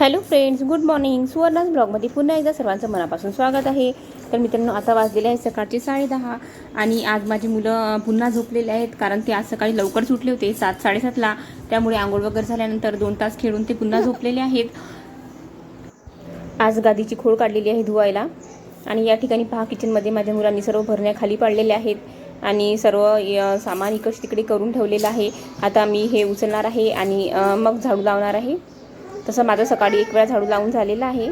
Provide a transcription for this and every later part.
Hello friends good morning. सुवर्णाज ब्लॉगमध्ये पुन्हा एकदा सर्वांचं मनापासून स्वागत आहे. तर मित्रांनो आता वाजलेले आहे सकाळचे साडेदहा आणि आज माझी मुलं पुन्हा झोपलेले आहेत कारण ते आज सकाळी लवकर सुटले होते सात साडेसातला. त्यामुळे आंघोळ वगैरे झाल्यानंतर दोन तास खेळून ते पुन्हा झोपलेले आहेत. आज गादीची खोळ काढलेली आहे धुवायला आणि या ठिकाणी पहा किचनमध्ये माझ्या मुलांनी सर्व भरण्या खाली पाडलेल्या आहेत आणि सर्व य- सामान इकडे तिकडे करून ठेवलेलं आहे. आता मी हे उचलणार आहे आणि मग झाडू लावणार आहे. तसं माझं सकाळी एक वेळा झाडू लावून झालेलं आहे.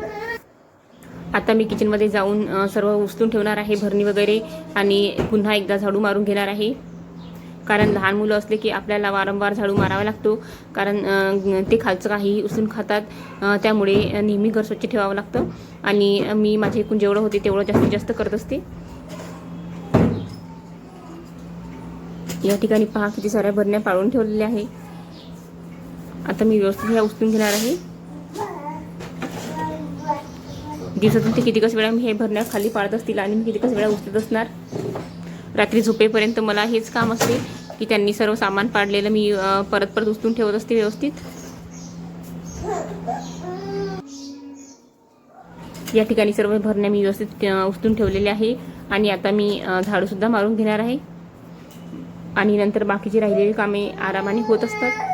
आता मी किचनमध्ये जाऊन सर्व उचलून ठेवणार आहे भरणी वगैरे आणि पुन्हा एकदा झाडू मारून घेणार आहे. कारण लहान मुलं असले की आपल्याला वारंवार झाडू मारावा लागतो. कारण ते खालचं काहीही उचलून खातात. त्यामुळे नेहमी घर स्वच्छ ठेवावं लागतं. आणि मी माझे एकूण जेवढं होते तेवढं जास्तीत जास्त करत असते. या ठिकाणी पहा किती साऱ्या भरण्या पाळून ठेवलेल्या आहे. आता मी व्यवस्थित ह्या उचलून घेणार आहे. दिवसातून ते कितीकच वेळा मी हे भरण्या खाली पाळत असतील आणि मी कितीकच वेळा उचलत असणार? रात्री झोपेपर्यंत मला हेच काम असते की त्यांनी सर्व सामान पाडलेलं मी परत परत उचलून ठेवत असते व्यवस्थित. या ठिकाणी सर्व भरण्या मी व्यवस्थित उचलून ठेवलेल्या आहे आणि आता मी झाडूसुद्धा मारून घेणार आहे. आणि नंतर बाकीची राहिलेली कामे आरामाने होत असतात.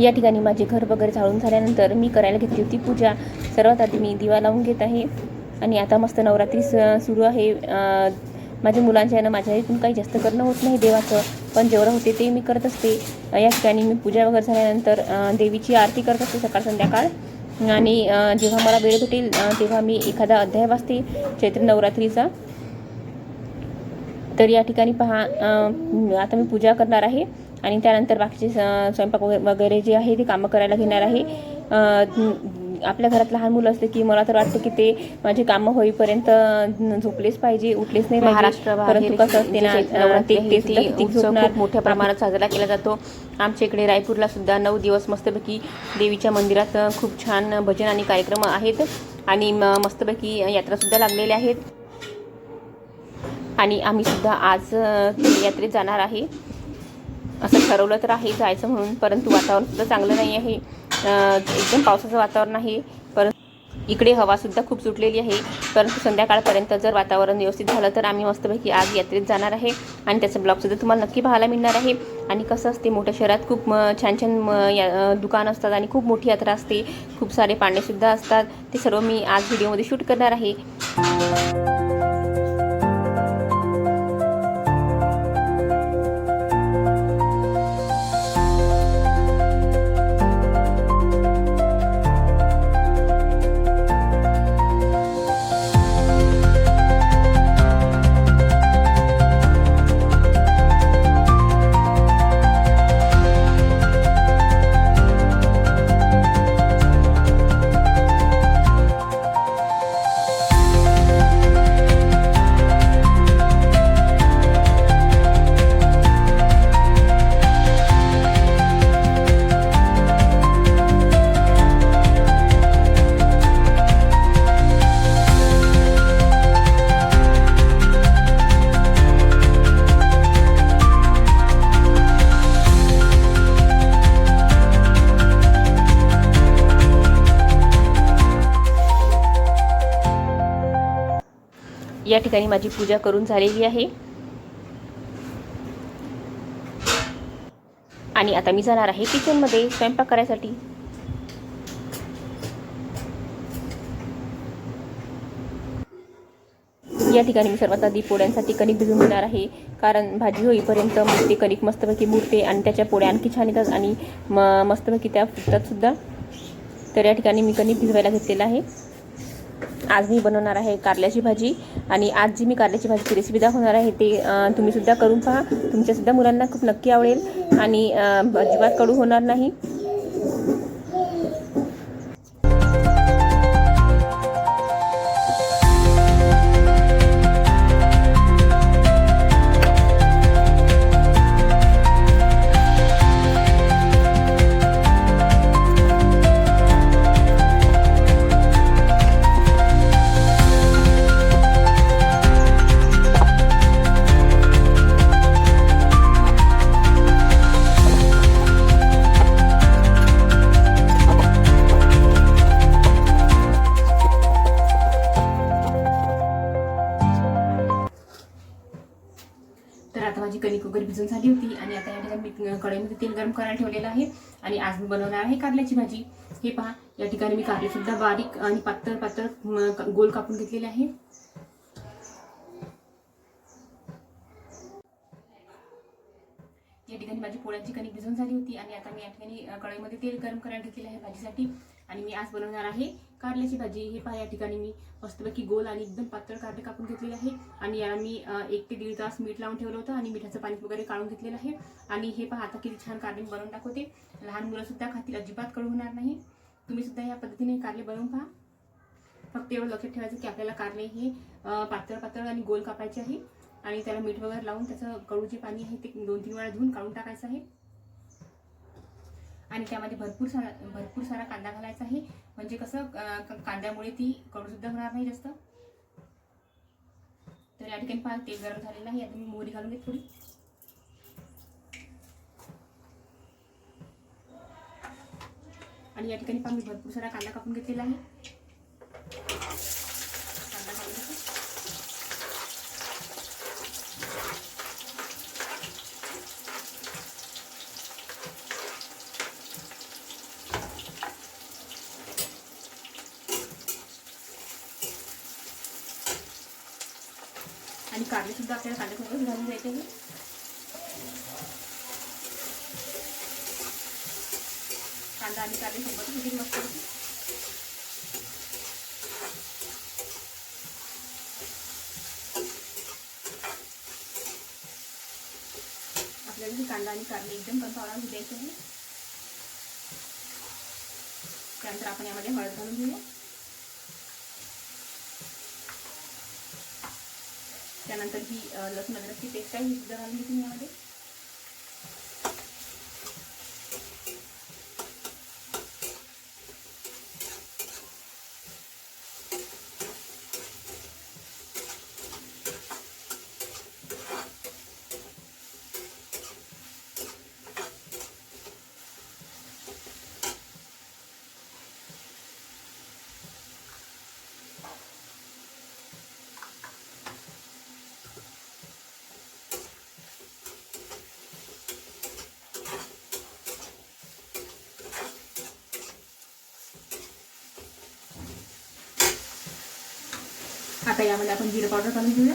या ठिकाणी माझे घर वगैरे झाडून झाल्यानंतर मी करायला घेतली होती पूजा. सर्वात आधी मी दिवा लावून घेत आहे. आणि आता मस्त नवरात्री स- सुरू आहे. माझ्या मुलांच्या यानं माझ्या इथून काही जास्त करणं होत नाही देवाचं. पण जेवढं होते ते मी करत असते. या ठिकाणी मी पूजा वगैरे झाल्यानंतर देवीची आरती करत असते सकाळ संध्याकाळ. आणि जेव्हा मला वेळ भेटेल तेव्हा मी एखादा अध्याय वाचते चैत्र नवरात्रीचा. तर या ठिकाणी पहा आता मी पूजा करणार आहे. आणि त्यानंतर बाकीचे स्वयंपाक वगैरे जे आहे ते कामं करायला घेणार आहे. आपल्या घरात लहान मुलं असते की मला तर वाटतं की ते माझे कामं होईपर्यंत झोपलेच पाहिजे उठलेच नाही पाहिजे. महाराष्ट्राबाहेर परंतु कसं असते ना ते झोपणार मोठ्या प्रमाणात साजरा केला जातो. आमच्या इकडे रायपूरला सुद्धा नऊ दिवस मस्तपैकी देवीच्या मंदिरात खूप छान भजन आणि कार्यक्रम आहेत. आणि म- मस्तपैकी यात्रा सुद्धा लागलेल्या आहेत. आणि आम्ही सुद्धा आज यात्रेत जाणार आहे. असं ठरवलं तर आहे जायचं म्हणून. परंतु वातावरण सुद्धा चांगलं नाही आहे. एकदम पावसाचं वातावरण आहे. परंतु इकडे हवासुद्धा खूप सुटलेली आहे. परंतु संध्याकाळपर्यंत जर वातावरण व्यवस्थित झालं तर आम्ही मस्तपैकी आज यात्रेत जाणार आहे. आणि त्याचं ब्लॉगसुद्धा तुम्हाला नक्की पाहायला मिळणार आहे. आणि कसं असते मोठ्या शहरात खूप म, छान छान म, या दुकानं असतात आणि खूप मोठी यात्रा असते. खूप सारे पाण्यासुद्धा असतात. ते सर्व मी आज व्हिडिओमध्ये शूट करणार आहे. या ठिकाणी माझी पूजा करून झालेली आहे. आणि आता मी जाणार आहे किचनमध्ये स्वयंपाक करायसाठी. या ठिकाणी मी सर्वात आधी पोळ्यांसाठी कणिक भिजवून घेणार आहे. कारण भाजी होईपर्यंत मग ते कणिक मस्तपैकी मुरते आणि त्याच्या पोळ्या आणखी छान येतात आणि म मस्तपैकी त्या फुटतात सुद्धा. तर या ठिकाणी मी कणिक भिजवायला घेतलेलं आहे. आज मी बनवणार आहे कारल्याची भाजी आणि आज जी मी कारल्याची भाजीची रेसिपी दाखवणार आहे ते तुम्हीसुद्धा करून पहा. तुमच्यासुद्धा मुलांना खूप नक्की आवडेल आणि अजिबात कडू होणार नाही. कढईमध्ये तेल गरम करायला ठेवलेलं आहे आणि आज मी बनवणार आहे कारल्याची भाजी. हे पहा या ठिकाणी मी कारलेसुद्धा बारीक आणि पातळ पातळ गोल कापून घेतलेले आहे. या ठिकाणी माझी पोळ्यांची कणिक भिजून झाली होती आणि आता मी या ठिकाणी कढईमध्ये तेल गरम करायला घेतलेलं आहे भाजीसाठी. आणि मी आज बनवणार आहे कारल्याची भाजी. हे पहा या ठिकाणी मी मस्तपैकी गोल आणि एकदम पातळ कारले कापून घेतलेले आहे. आणि याला मी एक ते दीड तास मीठ लावून ठेवलं होतं आणि मिठाचं पाणी वगैरे काढून घेतलेलं आहे. आणि हे पहा आता किती छान कारले मी बनवून दाखवते. लहान मुलंसुद्धा खातील अजिबात कडू होणार नाही. तुम्ही सुद्धा या पद्धतीने कारले बनवून पहा. फक्त एवढं लक्षात ठेवायचं की आपल्याला कारले हे पातळ पातळ आणि गोल कापायचे आहे. आणि त्याला मीठ वगैरे लावून त्याचं कडू जे पाणी आहे ते दोन तीन वेळा धुवून काढून टाकायचं आहे. आणि त्यामध्ये भरपूर सारा भरपूर सारा कांदा घालायचा आहे. म्हणजे कसं क- कांद्यामुळे ती कडू सुद्धा होणार नाही जास्त. तर या ठिकाणी पहा तेल गरम झालेलं आहे. आता मी मोहरी घालून घेत थोडी. आणि या ठिकाणी पहा मी भरपूर सारा कांदा कापून घेतलेला आहे कांदा घालून घेते आणि कारले सुद्धा आपल्याला कांद्यासोबत घालून द्यायचे आहे कांदा आणि कारले सोबत किती मस्त होते. आपल्याला हे कांदा आणि कारले एकदम पंचावरा होऊ द्यायचे आहे त्यानंतर आपण यामध्ये हळद घालून घेऊया त्यानंतर ही लसूण अद्रकची पेस्ट आहे ही सुद्धा घालून घेते यामध्ये? आता यामध्ये आपण जिरं पावडर घालून घेऊया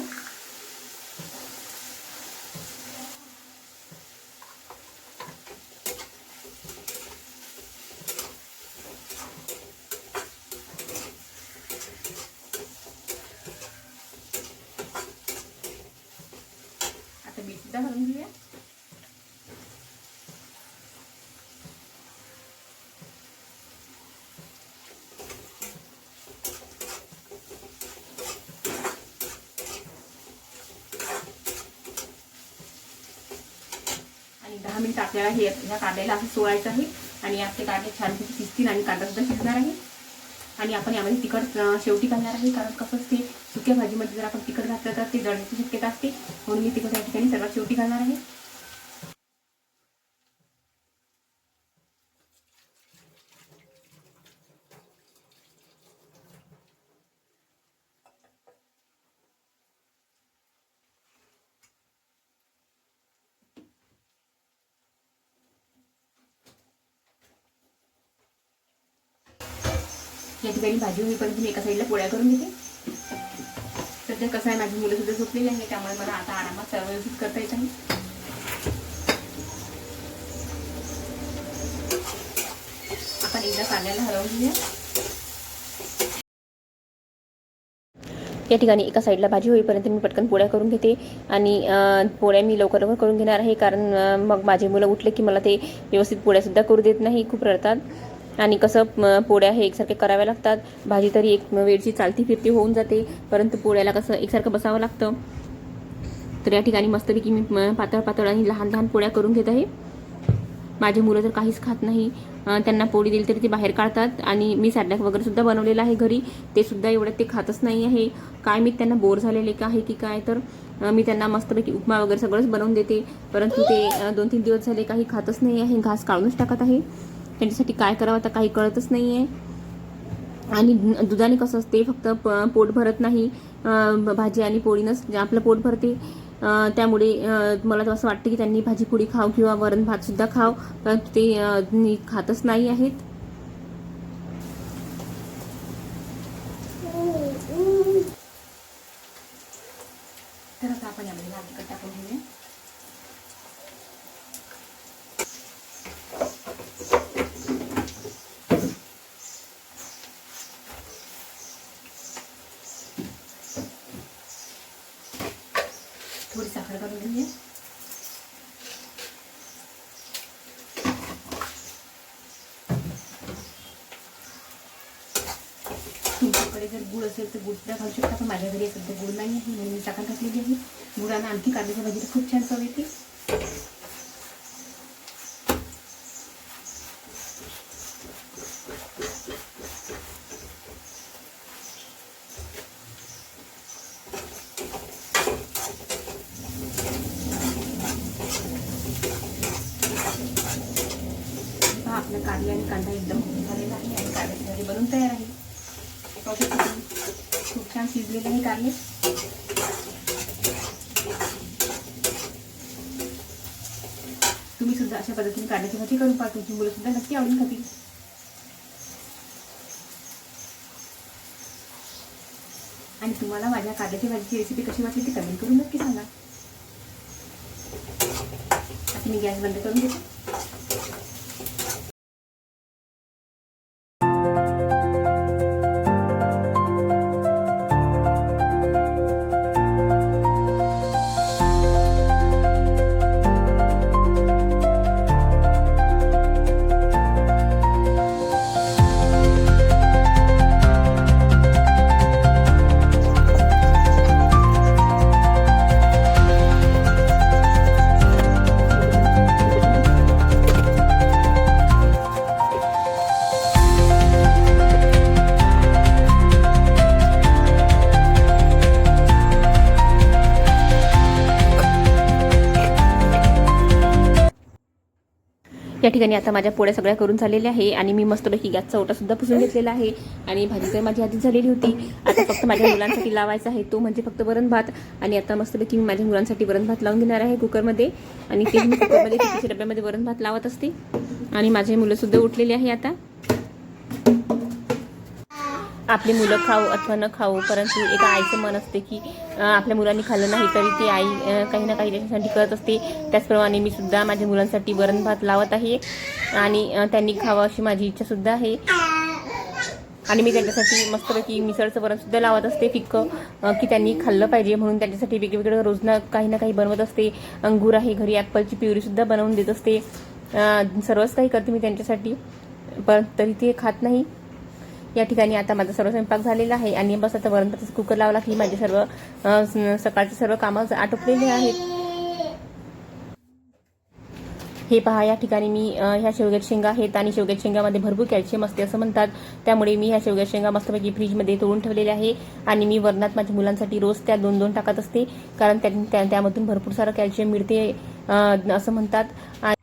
आता मीठ सुद्धा घालून घेऊया आणि दहा मिनिट आपल्याला हे ह्या कांद्याला असं सोडायचं आहे. आणि आपले कांदे छानपैकी शिजतील आणि कांदा सुद्धा शिजणार आहे. आणि आपण यामध्ये तिखट शेवटी घालणार आहे. कारण कसं असते सुक्या भाजीमध्ये जर आपण तिखट घातलं तर ते जळण्याची शक्यता असते. म्हणून मी तिखट या ठिकाणी सर्वात शेवटी घालणार आहे. या ठिकाणी भाजी होईपर्यंत मी एका साईडला पोळ्या करून घेते. सध्या कसं आहे माझी मुलं सुद्धा झोपलेली आहे त्यामुळे मला आता आरामात सर्व व्यवस्थित करता येत आहे. आपण एकदा कांद्याला हलवून घेऊया. या ठिकाणी एका साईडला भाजी होईपर्यंत मी पटकन पोळ्या करून घेते. आणि पोळ्या मी लवकर लवकर करून घेणार आहे कारण मग माझे मुलं उठले की मला ते व्यवस्थित पोळ्यासुद्धा करू देत नाही खूप रडतात. आणि कसं पोळ्या हे एकसारखे कराव्या लागतात. भाजी तरी एक वेळची चालती फिरती होऊन जाते परंतु पोळ्याला कसं एकसारखं बसावं लागतं. तर या ठिकाणी मस्तपैकी मी पातळ पातळ आणि लहान लहान पोळ्या करून घेत आहे. माझे मुलं तर काहीच खात नाही त्यांना पोळी दिली तरी ते बाहेर काढतात आणि मी सॅडॅक वगैरे सुद्धा बनवलेलं आहे घरी. ते सुद्धा एवढ्यात ते खातच नाही आहे. काय मी त्यांना बोर झालेले का आहे की काय तर मी त्यांना मस्तपैकी उपमा वगैरे सगळंच बनवून देते. परंतु ते दोन तीन दिवस झाले काही खातच नाही आहे. घास काढूनच टाकत आहे. त्यांच्यासाठी काय करावं आता काही कळतच नाही आहे आणि दुधाने कसं असते फक्त प पोट भरत नाही भाजी आणि पोळीनंच आपलं पोट भरते. त्यामुळे मला तर असं वाटतं की त्यांनी भाजीपोळी खाव किंवा वरण भातसुद्धा खाव परंतु ते खातच नाही आहेत तर आता आपण यामध्ये लाल तिखट टाकून घेऊया थोडी साखर काढून घेऊया तुमच्याकडे जर गुळ असेल तर गुळ सुद्धा घालू शकता पण माझ्या घरी सध्या गुळ नाही आहे म्हणून मी साखर घातलेली आहे. गुळानं आणखी कांद्याच्या भाजीला खूप छान चव येते. पहा आपला कारले आणि कांदा एकदम झालेला आहे आणि कारल्याची भाजी बनून तयार आहे पाहू शकता तुम्ही. खूप छान तुम्ही सुद्धा अशा पद्धतीने काढण्याची भाजी करून पहा तुमची मुलं सुद्धा नक्की आवडून खातील आणि तुम्हाला माझ्या कारल्याची भाजीची रेसिपी कशी वाटली ती कमेंट करून नक्की सांगा. आता मी गॅस बंद करून घेते. या ठिकाणी आता माझ्या पोळ्या सगळ्या करून झालेल्या आहे आणि मी मस्तपैकी गॅसचा चवटासुद्धा पुसून घेतलेला आहे आणि भाजी तर माझी आधीच झालेली होती. आता फक्त माझ्या मुलांसाठी लावायचा आहे. तो म्हणजे फक्त वरण भात आणि आता मस्तपैकी मी माझ्या मुलांसाठी वरण भात लावून घेणार आहे कुकरमध्ये. आणि ते मी कुकरमध्ये डब्यामध्ये वरण भात लावत असते. आणि माझे मुलंसुद्धा उठलेले आहे आता. आपली मुलं खाऊ अथवा न खाऊ परंतु एका आईचं मन असते की आपल्या मुलांनी खाल्लं नाही तरी ती आई काही ना काही त्याच्यासाठी करत असते. त्याचप्रमाणे मी सुद्धा माझ्या मुलांसाठी वरण भात लावत आहे आणि त्यांनी खावं अशी माझी इच्छा सुद्धा आहे. आणि मी त्यांच्यासाठी मस्तपैकी मिसळचं वरण सुद्धा लावत असते फिक्कं की त्यांनी खाल्लं पाहिजे म्हणून त्यांच्यासाठी वेगवेगळं रोज ना काही ना काही बनवत असते. अंगूर आहे घरी ॲपलची प्युरी सुद्धा बनवून देत असते. सर्वच काही करते मी त्यांच्यासाठी पण तरी ते खात नाही. या ठिकाणी आता माझा सर्व स्वयंपाक झालेला आहे आणि बस आता वरण कुकर लावला की माझे सर्व सकाळचे सर्व कामं आटोपलेले आहेत. हे पहा या ठिकाणी मी ह्या शेवग्याच्या शेंगा आहेत आणि शेवग्याच्या शेंगामध्ये भरपूर कॅल्शियम असते असं म्हणतात. त्यामुळे मी ह्या शेवग्यात शेंगा मस्तपैकी फ्रीजमध्ये तोडून ठेवलेल्या आहे आणि मी वरणात माझ्या मुलांसाठी रोज त्या दोन दोन टाकत असते कारण त्या- त्या- त्यामधून भरपूर सारं कॅल्शियम मिळते असं म्हणतात. आणि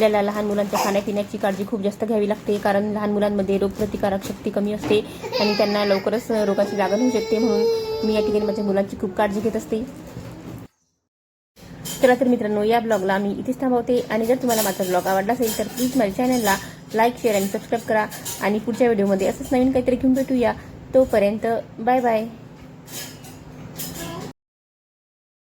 आपल्याला लहान मुलांच्या खाण्यापिण्याची काळजी खूप जास्त घ्यावी लागते कारण लहान मुलांमध्ये रोगप्रतिकारक शक्ती कमी असते आणि त्यांना लवकरच रोगाची लागण होऊ शकते म्हणून मी या ठिकाणी माझ्या मुलांची खूप काळजी घेत असते. चला तर मित्रांनो या ब्लॉगला मी इथेच थांबवते आणि जर तुम्हाला माझा ब्लॉग आवडला असेल तर प्लीज माझ्या चॅनलला लाईक शेअर आणि सबस्क्राईब करा आणि पुढच्या व्हिडिओमध्ये असंच नवीन काहीतरी घेऊन भेटूया. तोपर्यंत बाय बाय.